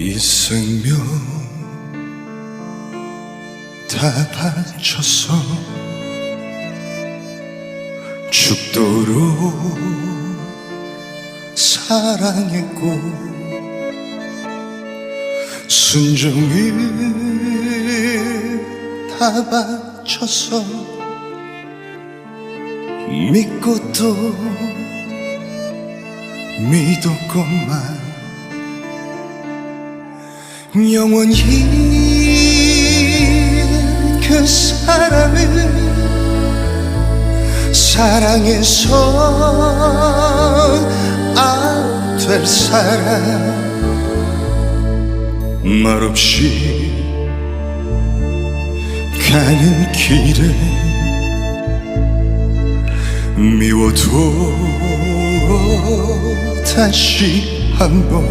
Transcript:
이 생명 다 바쳐서 죽도록 사랑했고 순종을 다 바쳐서 믿고 또 믿었건만 영원히 그 사람을 사랑해서 안될 사람 말없이 가는 길에 미워도 다시 한번